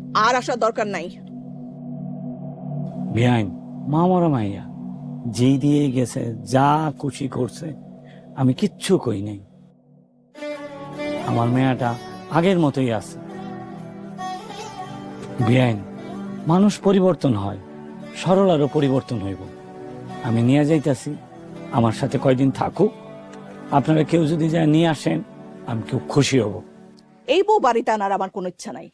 আর আসার দরকার নাই। বেআইন মা মরা মাইয়া যেই দিয়ে গেছে যা খুশি করছে আমি কিচ্ছু কই নাই। আমার মেয়াটা আগের মতোই আছে। বেআইন মানুষ পরিবর্তন হয় সরল সরলারও পরিবর্তন হইব। আমি নিয়ে যাইতাছি আমার সাথে কয়দিন থাকুক। আপনারা কেউ যদি যায় নিয়ে আসেন আমি খুব খুশি হব। এই বউ বাড়িতে আনার আমার কোনো ইচ্ছা নাই।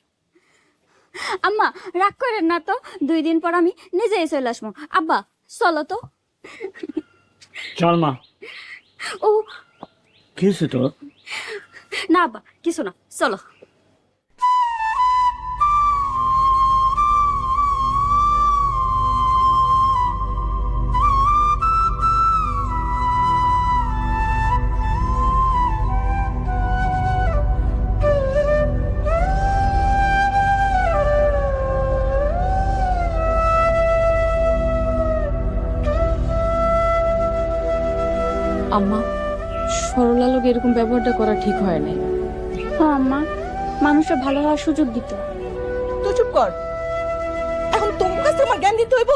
আম্মা রাগ করেন না তো? দুই দিন পর আমি নিজেই চলে আসব। আব্বা চলো তো। চল মা। ও। কিছু তো না আব্বা কিছু না চলো। আম্মা সরলা লোক এরকম ব্যবহারটা করা ঠিক হয় নাই। ও আম্মা মানুষের ভালো হওয়ার সুযোগ দিত। তো চুপ কর। এখন তোমার কাছে আমার জ্ঞান দিতে হইব?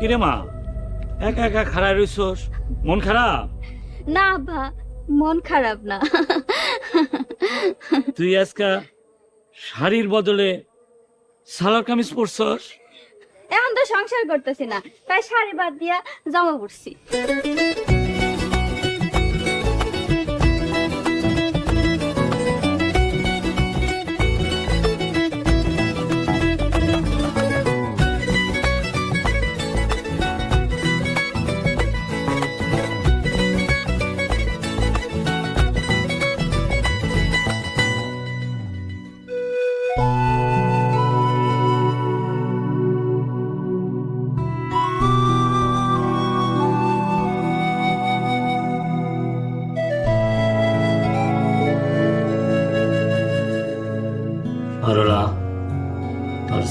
কিরে মা একা একা খারাপ রইছস? মন খারাপ? না বা মন খারাপ না। তুই আজকা শাড়ির বদলে সালোয়ার কামিজ পরছস? এখন তো সংসার করতেছি না তাই শাড়ি বাদ দিয়া জামা পড়ছি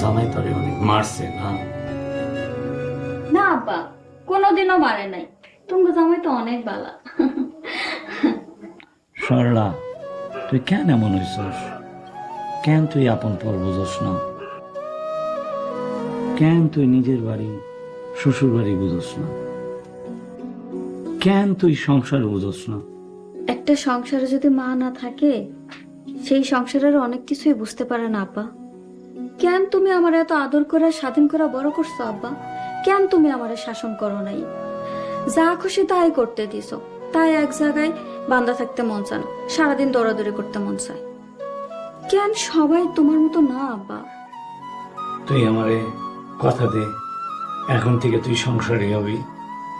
জামাই তোরে অনেক মারছে না? না আব্বা কোনোদিনও মারে নাই। তুমি জামাই তো অনেক বালা। সরলা তুই কেন এমন হইছস? কেন তুই আপন পর বুঝস না? কেন তুই নিজের বাড়ি শ্বশুর বাড়ি বুঝস না? কেন তুই সংসার বুঝস না? একটা সংসারে যদি মা না থাকে সেই সংসারের অনেক কিছুই বুঝতে পারে না আব্বা কেন তুমি আমার এত আদর করে স্বাধীন করা বড় করছ আব্বা? কেন তুমি আমার শাসন করো নাই? যা খুশি তাই করতে দিছো। তাই এক জায়গায় বান্দা থাকতে মন চায় না। সারাদিন দৌড়াদৌড়ি করতে মন চায়। কেন সবাই তোমার মতো না আব্বা? তুই আমারে কথা দে। এখন থেকে তুই সংসারী হবি।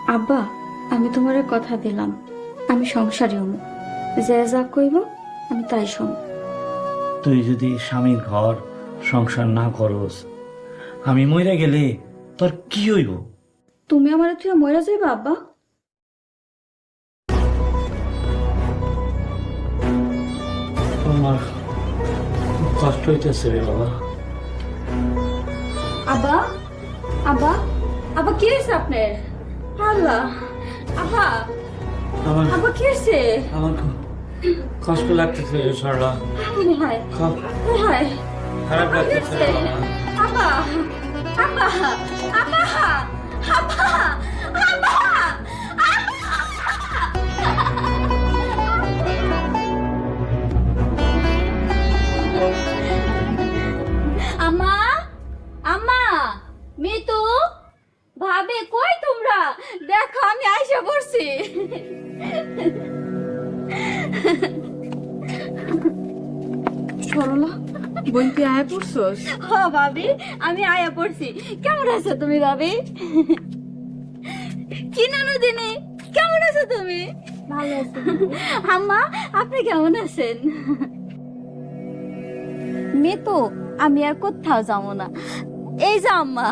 আব্বা আমি তোমারে কথা দিলাম। আমি সংসারী হম যে যা কইব আমি তাই শুন তুই যদি স্বামীর ঘর সংসার না করস। আমি মরে গেলে তোর কি হইব? তুমি আমার তুই মরে যাইবা আব্বা? তোমার কষ্ট হইতেছে রে বাবা। আব্বা? আব্বা? আব্বা কি হয়েছে আপনার? আল্লাহ। আব্বা? আমার আব্বা কি হয়েছে আমার কষ্ট লাগতেছে সরলা হায় হায় খারাপ লাগতেছে। আব্বা আব্বা আব্বা আব্বা আব্বা। আম্মা আম্মা মিতু ভাবে কই তোমরা? দেখো আমি আইসা পড়ছি। সরলা? বোন তুই আয় পড়ছস? হ ভাবি আমি আয়া পড়ছি। কেমন আছো তুমি ভাবি? কি নানু দিনে? কেমন আছো তুমি? ভালো আছি আম্মা আপনি কেমন আছেন? মেতো আমি আর কোথাও যাব না। এই যে আম্মা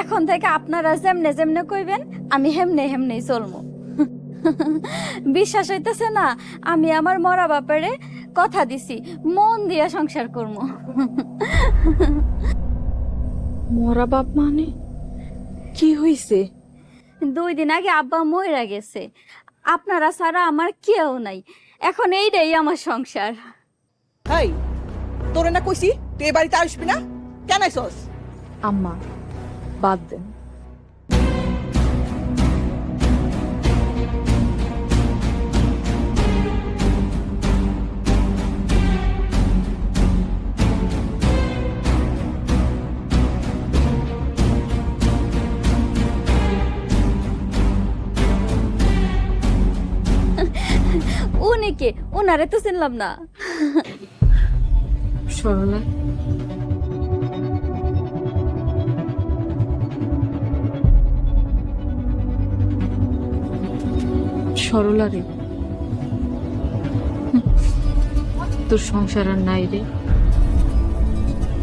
এখন থেকে আপনারা যেমনে যেমনে কইবেন আমি হেমনে হেমনেই চলবো। বিশ্বাস হইতেছে না আমি আমার মরা বাপারে কথা দিছি মন দিয়া সংসার করব মরা বাপ মানে? কি হইছে? দুই দিন আগে আব্বা মইরা গেছে। আপনারা ছাড়া আমার কেউ নাই। এখন এইটাই আমার সংসার। এই তোরে না কইছি তুই এ বাড়িতে আসবি না? কেন আইসস আম্মা বাদ দেন। উনি ওনারে তো চিনলাম না। সরলা। সরলা রে। তোর সংসার আর নাই রে।